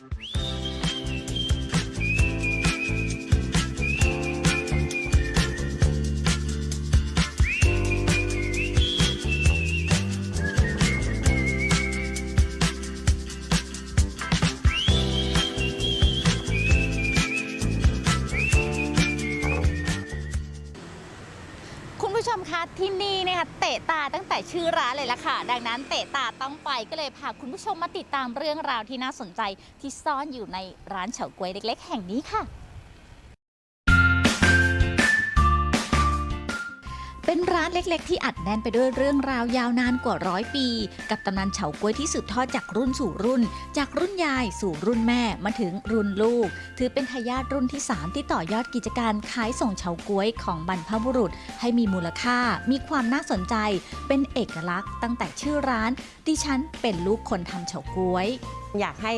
Thank you. ผู้ชมคะที่นี่นะคะเตะตาตั้งแต่ชื่อร้านเลยละค่ะ ดังนั้นเตะตาต้องไปก็เลยพาคุณผู้ชมมาติดตามเรื่องราวที่น่าสนใจที่ซ่อนอยู่ในร้านเฉาก๊วยเล็ก ๆ แห่งนี้ค่ะ เป็นร้านเล็ก ๆ ที่อัดแน่นไปด้วยเรื่องราวยาวนานกว่าร้อยปี กับตำนานเฉาก๊วยที่สืบทอดจากรุ่นสู่รุ่น จากรุ่นยายสู่รุ่นแม่มาถึงรุ่นลูก ถือเป็นทายาทรุ่นที่ 3 ที่ต่อยอดกิจการขายส่งเฉาก๊วยของบรรพบุรุษ ให้มีมูลค่า มีความน่าสนใจ เป็นเอกลักษณ์ตั้งแต่ชื่อร้าน ดิฉันเป็นลูกคนทำเฉาก๊วย อยากให้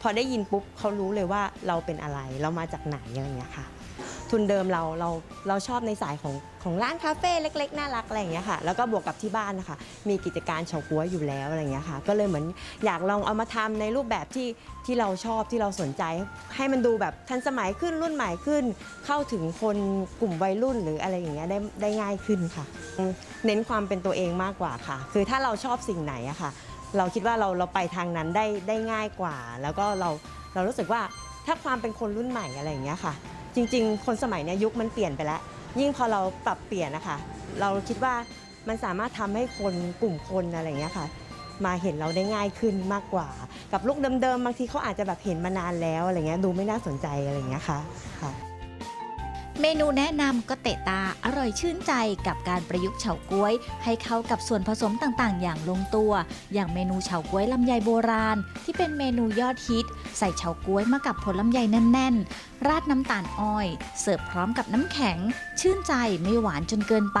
พอได้ยินปุ๊บเขารู้เลยว่าเราเป็นอะไรเรามาจากไหนอะไรอย่างเงี้ยค่ะ ทุนเดิมเราเราเราชอบในสายของของร้านคาเฟ่เล็ก ๆ น่ารักอะไรอย่างเงี้ยค่ะ แล้วก็บวกกับที่บ้านนะคะ มีกิจการเฉาก๊วยอยู่แล้วอะไรอย่างเงี้ยค่ะ ก็เลยเหมือนอยากลองเอามาทำในรูปแบบที่ที่เราชอบที่เราสนใจ ให้มันดูแบบทันสมัยขึ้นรุ่นใหม่ขึ้น เข้าถึงคนกลุ่มวัยรุ่นหรืออะไรอย่างเงี้ยได้ได้ง่ายขึ้นค่ะ เน้นความเป็นตัวเองมากกว่าค่ะ คือถ้าเราชอบสิ่งไหนอะค่ะ เราคิดว่าเราเราไปทางนั้นได้ได้ง่ายกว่า แล้วก็เราเรารู้สึกว่าถ้าความเป็นคนรุ่นใหม่อะไรอย่างเงี้ยค่ะ จริง ๆ คนสมัยเนี้ยยุคมันเปลี่ยนไปแล้ว ยิ่งพอเราปรับเปลี่ยนนะคะเราคิดว่ามันสามารถทำให้คนกลุ่มคนอะไรอย่างเงี้ยค่ะ มาเห็นเราได้ง่ายขึ้นมากกว่า กับลูกเดิมๆบางทีเขาอาจจะแบบเห็นมานานแล้วอะไรเงี้ยดูไม่น่าสนใจอะไรอย่างเงี้ยค่ะค่ะ เมนูแนะนำก็เตะตาอร่อยชื่นใจกับการประยุกต์เฉาก๊วย ให้เข้ากับส่วนผสมต่างๆ อย่างลงตัว อย่างเมนูเฉาก๊วยลำไยโบราณ ที่เป็นเมนูยอดฮิต ใส่เฉาก๊วยมากับผลลำไยแน่นๆ ราดน้ำตาลอ้อย เสิร์ฟพร้อมกับน้ำแข็ง ชื่นใจไม่หวานจนเกินไป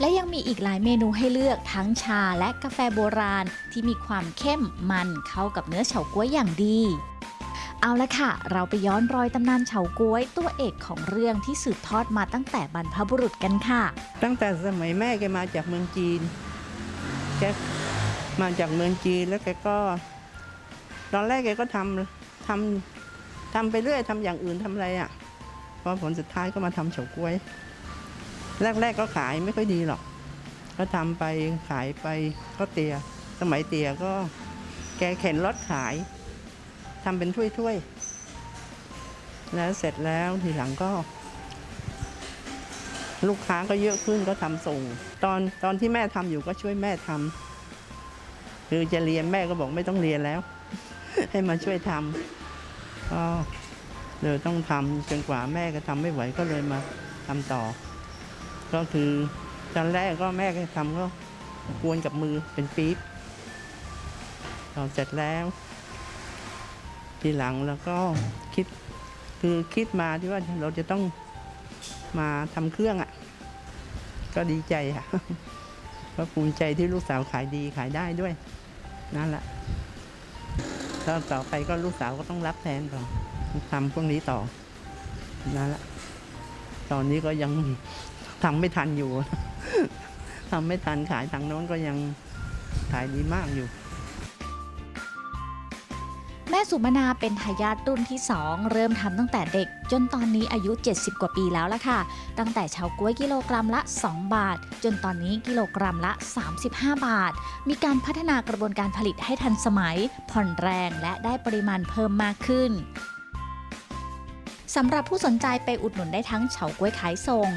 และยังมีอีกหลายเมนูให้เลือกทั้งชาและกาแฟโบราณ ที่มีความเข้มมันเข้ากับเนื้อเฉาก๊วยอย่างดี เอาละค่ะ เราไปย้อนรอยตำนานเฉาก๊วยตัวเอกของเรื่องที่สืบทอดมาตั้งแต่บรรพบุรุษกันค่ะ ตั้งแต่สมัยแม่แกมาจากเมืองจีน แกมาจากเมืองจีนแล้วแกก็ ตอนแรกแกก็ทำทำทำไปเรื่อยทำอย่างอื่นทำอะไรอะ่ะพอผลสุดท้ายก็มาทำเฉาก๊วย แรก ๆ ก็ขายไม่ค่อยดีหรอก ก็ทำไปขายไปก็เตีย สมัยเตียก็ แกเข็นรถขาย ทำเป็นถ้วยๆ แล้วเสร็จแล้วทีหลังก็ ลูกค้าก็เยอะขึ้นก็ทำส่ง ตอนตอนที่แม่ทำอยู่ก็ช่วยแม่ทำคือจะเรียนแม่ก็บอกไม่ต้องเรียนแล้ว ให้มาช่วยทำก็เลยต้องทำจนกว่าแม่ก็ทำไม่ไหวก็เลยมาทำต่อ ก็คือตอนแรกก็แม่ก็ทำก็กวนกับมือเป็นปี๊บพอเสร็จแล้ว ทีหลังแล้วก็คิดคือคิดมาที่ว่าเราจะต้องมาทำเครื่องอะ่ะ ก็ดีใจค่ะก็ภูมิใจที่ลูกสาวขายดีขายได้ด้วย นั่นแหละต่อไปก็ลูกสาวก็ต้องรับแทนต่อทำพวกนี้ต่อนั่นแหละตอนนี้ก็ยังทำไม่ทันอยู่ทำไม่ทันขายทางโน้นก็ยังขายดีมากอยู่ แม่สุมนาเป็นทายาทรุ่นที่ 2 เริ่มทำตั้งแต่เด็ก จนตอนนี้อายุ 70 กว่าปีแล้วละค่ะ ตั้งแต่เฉาก๊วยกิโลกรัมละ 2 บาท จนตอนนี้กิโลกรัมละ 35 บาท มีการพัฒนากระบวนการผลิตให้ทันสมัย ผ่อนแรงและได้ปริมาณเพิ่มมากขึ้น สำหรับผู้สนใจไปอุดหนุนได้ทั้งเฉาก้วยขายส่ง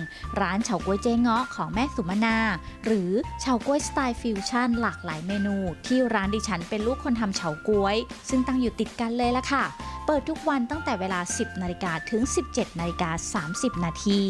ร้านเฉาก้วยเจ๊เงาะของแม่สุมนา หรือเฉาก้วยสไตล์ฟิวชั่นหลากหลายเมนู ที่ร้านดิฉันเป็นลูกคนทำเฉาก้วย ซึ่งตั้งอยู่ติดกันเลยละค่ะ เปิดทุกวันตั้งแต่เวลา 10นาฬิกาถึง 17นาฬิกา30นาที